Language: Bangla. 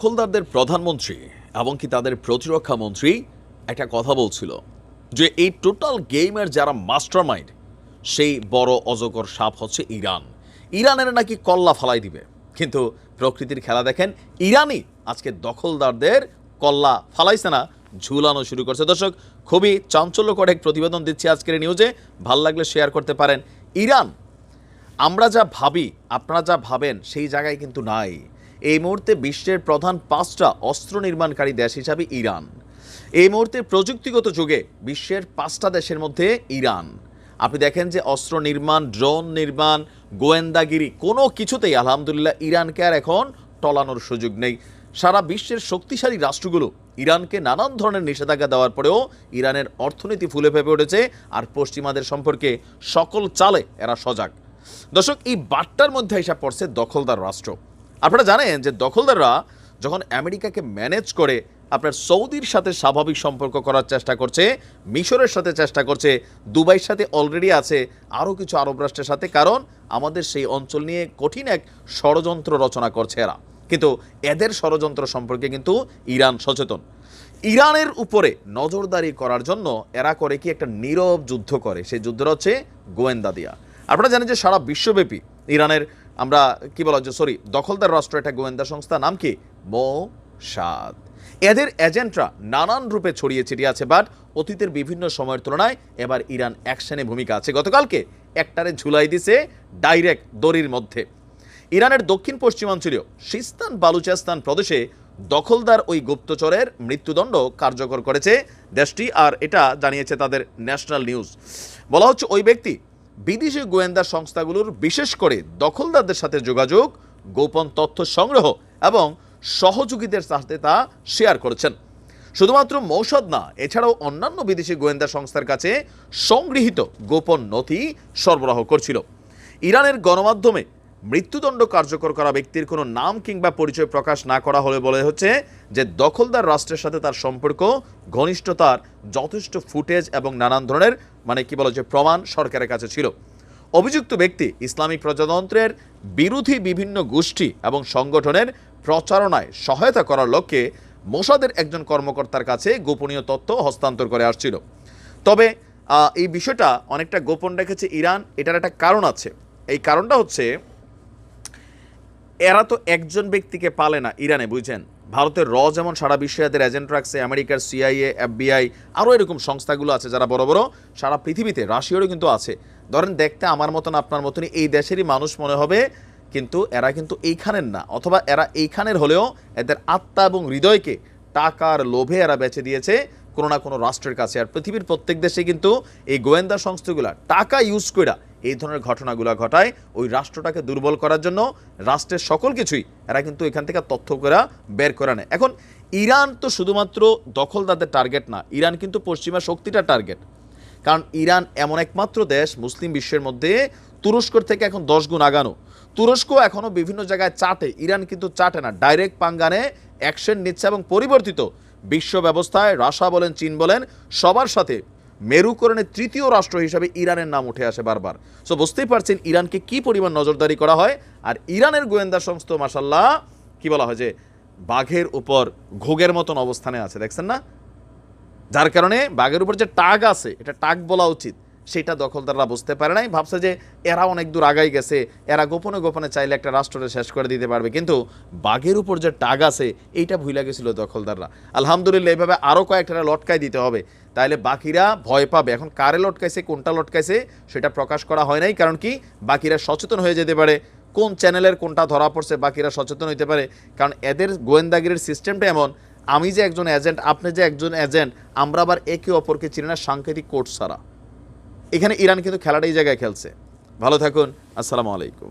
দখলদারদের প্রধানমন্ত্রী এমনকি তাদের প্রতিরক্ষা মন্ত্রী একটা কথা বলছিল যে এই টোটাল গেমের যারা মাস্টার মাইন্ড সেই বড় অজগর সাপ হচ্ছে ইরান। ইরানের নাকি কল্লা ফালাই দিবে। কিন্তু প্রকৃতির খেলা দেখেন, ইরানই আজকে দখলদারদের কল্লা ফালাইছে না, ঝুলানো শুরু করছে। দর্শক, খুবই চাঞ্চল্যকর এক প্রতিবেদন দিচ্ছি আজকের নিউজে। ভালো লাগলে শেয়ার করতে পারেন। ইরান, আমরা যা ভাবি, আপনারা যা ভাবেন, সেই জায়গায় কিন্তু নাই। এই মুহূর্তে বিশ্বের প্রধান পাঁচটা অস্ত্র নির্মাণকারী দেশ হিসাবে ইরান। এই মুহূর্তে প্রযুক্তিগত যুগে বিশ্বের পাঁচটা দেশের মধ্যে ইরান। আপনি দেখেন যে অস্ত্র নির্মাণ, ড্রোন নির্মাণ, গোয়েন্দাগিরি, কোনো কিছুতেই আলহামদুলিল্লাহ ইরানকে আর এখন টলানোর সুযোগ নেই। সারা বিশ্বের শক্তিশালী রাষ্ট্রগুলো ইরানকে নানান ধরনের নিষেধাজ্ঞা দেওয়ার পরেও ইরানের অর্থনীতি ফুলে ফেপে উঠেছে আর পশ্চিমাদের সম্পর্কে সকল চালে এরা সজাগ। দর্শক, এই বার্তার মধ্যে হিসাব পড়ছে দখলদার রাষ্ট্র। আপনারা জানেন যে দখলদাররা যখন আমেরিকাকে ম্যানেজ করে আপনার সৌদির সাথে স্বাভাবিক সম্পর্ক করার চেষ্টা করছে, মিশরের সাথে চেষ্টা করছে, দুবাইয়ের সাথে অলরেডি আছে, আরও কিছু আরব রাষ্ট্রের সাথে, কারণ আমাদের সেই অঞ্চল নিয়ে কঠিন এক ষড়যন্ত্র রচনা করছে এরা। কিন্তু এদের ষড়যন্ত্র সম্পর্কে কিন্তু ইরান সচেতন। ইরানের উপরে নজরদারি করার জন্য এরা করে কি একটা নীরব যুদ্ধ করে, সেই যুদ্ধটা হচ্ছে গোয়েন্দা দিয়া। আপনারা জানেন যে সারা বিশ্বব্যাপী ইরানের আমরা কি বলা হচ্ছে? সরি দখলদার রাষ্ট্র একটা গোয়েন্দা সংস্থা, নাম কি? মোসাদ। এদের এজেন্টরা নানান রূপে ছড়িয়ে ছিটিয়ে আছে বাট অতীতের বিভিন্ন সময়ের তুলনায় এবার ইরান অ্যাকশনে ভূমিকা আছে। গতকালকে একটারে ঝুলাই দিছে ডাইরেক্ট দড়ির মধ্যে। ইরানের দক্ষিণ পশ্চিমাঞ্চলীয় সিস্তান বালুচিস্তান প্রদেশে দখলদার ওই গুপ্তচরের মৃত্যুদণ্ড কার্যকর করেছে দেশটি, আর এটা জানিয়েছে তাদের ন্যাশনাল নিউজ। বলা হচ্ছে, ওই ব্যক্তি বিদেশি গোয়েন্দা সংস্থাগুলোর বিশেষ করে দখলদারদের সাথে যোগাযোগ, গোপন তথ্য সংগ্রহ এবং সহযোগীদের সাথে তা শেয়ার করেছেন। শুধুমাত্র মৌসদ না, এছাড়াও অন্যান্য বিদেশি গোয়েন্দা সংস্থার কাছে সংগৃহীত গোপন নথি সরবরাহ করছিল। ইরানের গণমাধ্যমে মৃত্যুদণ্ড কার্যকর করা ব্যক্তির কোনো নাম কিংবা পরিচয় প্রকাশ না করা হলে বলে হচ্ছে যে দখলদার রাষ্ট্রের সাথে তার সম্পর্ক, ঘনিষ্ঠতার যথেষ্ট ফুটেজ এবং নানান ধরনের মানে কি বলা যে প্রমাণ সরকারের কাছে ছিল। অভিযুক্ত ব্যক্তি ইসলামিক প্রজাতন্ত্রের বিরোধী বিভিন্ন গোষ্ঠী এবং সংগঠনের প্রচারণায় সহায়তা করার লক্ষ্যে মোসাদের একজন কর্মকর্তার কাছে গোপনীয় তথ্য হস্তান্তর করে আসছিল। তবে এই বিষয়টা অনেকটা গোপন রেখেছে ইরান, এটার একটা কারণ আছে। এই কারণটা হচ্ছে, এরা তো একজন ব্যক্তিকে পালে না ইরানে, বুঝছেন? ভারতের র যেমন সারা বিশ্বে এদের এজেন্ট রাখছে, আমেরিকার সিআইএ এফবিআই আরও এরকম সংস্থাগুলো আছে যারা বড় বড়, সারা পৃথিবীতে, রাশিয়ারও কিন্তু আছে। ধরেন দেখতে আমার মতন, আপনার মতনই এই দেশেরই মানুষ মনে হবে, কিন্তু এরা কিন্তু এইখানের না, অথবা এরা এইখানের হলেও এদের আত্মা এবং হৃদয়কে টাকার লোভে এরা বেচে দিয়েছে কোনো না কোনো রাষ্ট্রের কাছে। আর পৃথিবীর প্রত্যেক দেশে কিন্তু এই গোয়েন্দা সংস্থাগুলা টাকা ইউজ কইরা এই ধরনের ঘটনাগুলো ঘটায়, ওই রাষ্ট্রটাকে দুর্বল করার জন্য রাষ্ট্রের সকল কিছুই এরা কিন্তু এখান থেকে তথ্য করা বের করে নেয়। এখন, ইরান তো শুধুমাত্র দখলদারদের টার্গেট না, ইরান কিন্তু পশ্চিমা শক্তিটা টার্গেট কারণ ইরান এমন একমাত্র দেশ, মুসলিম বিশ্বের মধ্যে তুরস্কর থেকে এখন দশ গুণ আগানো। তুরস্ক এখনও বিভিন্ন জায়গায় চাটে, ইরান কিন্তু চাটে না। ডাইরেক্ট পাঙ্গানে অ্যাকশন নিচ্ছে এবং পরিবর্তিত বিশ্ব ব্যবস্থায়, রাশা বলেন, চীন বলেন, সবার সাথে মেরুকরণের তৃতীয় রাষ্ট্র হিসাবে ইরানের নাম উঠে আসে বারবার। সো বুঝতেই পারছেন ইরানকে কি পরিমাণ নজরদারি করা হয়? আর ইরানের গোয়েন্দা সংস্থা মাসাল্লাহ কি বলা হয় যে, বাঘের উপর ঘোগের মতন অবস্থানে আছে। দেখছেন না? যার কারণে বাঘের উপর যে টাগ আছে, এটা টাগ বলা উচিত। সেটা দখলদাররা বুঝতে পারে নাই। ভাবছে যে এরা অনেক দূর আগাই গেছে। এরা গোপনে গোপনে চাইলে একটা রাষ্ট্রটা শেষ করে দিতে পারবে। কিন্তু বাঘের উপর যে টাগ আছে, এইটা ভুলে গেছিল দখলদাররা। আলহামদুলিল্লাহ, এইভাবে আরও কয়েকটা লটকাই দিতে হবে। তাহলে বাকিরা ভয় পাবে। এখন কারে লটকাইছে, কোনটা লটকাইছে, সেটা প্রকাশ করা হয় নাই। কারণ কি? বাকিরা সচেতন হয়ে যেতে পারে। কোন চ্যানেলের কোনটা ধরা পড়ছে, বাকিরা সচেতন হইতে পারে। কারণ এদের গোয়েন্দাগিরির সিস্টেমটা এমন, আমি যে একজন এজেন্ট আপনি যে একজন এজেন্ট আমরা আবার একে অপরকে চিনি না সাংকেতিক কোর্ট ছাড়া। এখানে ইরান কিন্তু খেলাটা এই জায়গায় খেলছে। ভালো থাকুন আসসালামু আলাইকুম।